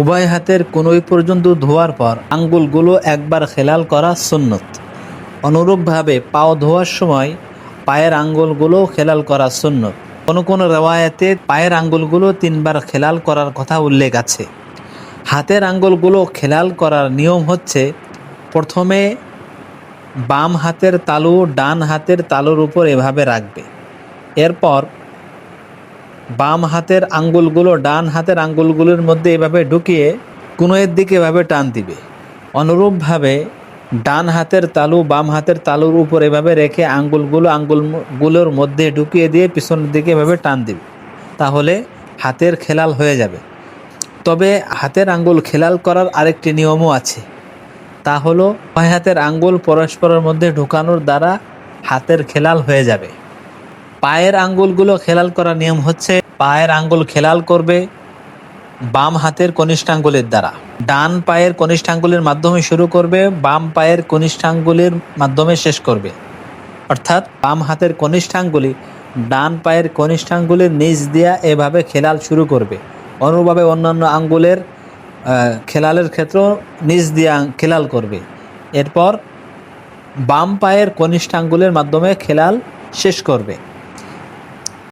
উভয় হাতের কোনোই পর্যন্ত ধোয়ার পর আঙ্গুলগুলো একবার খেলাল করা সুন্নত। অনুরূপভাবে পাও ধোয়ার সময় পায়ের আঙ্গুলগুলো খেলাল করা সুন্নত। কোনো কোনো রেওয়ায়তে পায়ের আঙ্গুলগুলো তিনবার খেলাল করার কথা উল্লেখ আছে। হাতের আঙ্গুলগুলো খেলাল করার নিয়ম হচ্ছে, প্রথমে বাম হাতের তালু ডান হাতের তালুর উপর এভাবে রাখবে। এরপর বাম হাতের আঙ্গুলগুলো, ডান হাতের আঙ্গুলগুলোর মধ্যে এভাবে ঢুকিয়ে কোনোয়ের দিকে এভাবে টান দিবে। অনুরূপভাবে ডান হাতের তালু, বাম হাতের তালুর উপর এভাবে রেখে আঙ্গুলগুলো আঙ্গুলগুলোর মধ্যে ঢুকিয়ে দিয়ে পিছনের দিকে এভাবে টান দিবে। তাহলে হাতের খেলাল হয়ে যাবে। তবে হাতের আঙ্গুল খেলাল করার আরেকটি নিয়মও আছে। তা হলো হাতের আঙ্গুল পরস্পরের মধ্যে ঢুকানোর দ্বারা হাতের খেলাল হয়ে যাবে। পায়ের আঙ্গুলগুলো খেলাল করার নিয়ম হচ্ছে, পায়ের আঙ্গুল খেলাল করবে বাম হাতের কনিষ্ঠাঙ্গুলের দ্বারা। ডান পায়ের কনিষ্ঠাঙ্গুলের মাধ্যমে শুরু করবে, বাম পায়ের কনিষ্ঠাঙ্গুলের মাধ্যমে শেষ করবে। অর্থাৎ বাম হাতের কনিষ্ঠাঙ্গুলি ডান পায়ের কনিষ্ঠাঙ্গুলের নিচ দিয়া এভাবে খেলাল শুরু করবে। অনুভাবে অন্যান্য আঙ্গুলের খেলালের ক্ষেত্রেও নিচ দিয়ে খেলাল করবে। এরপর বাম পায়ের কনিষ্ঠাঙ্গুলের মাধ্যমে খেলাল শেষ করবে।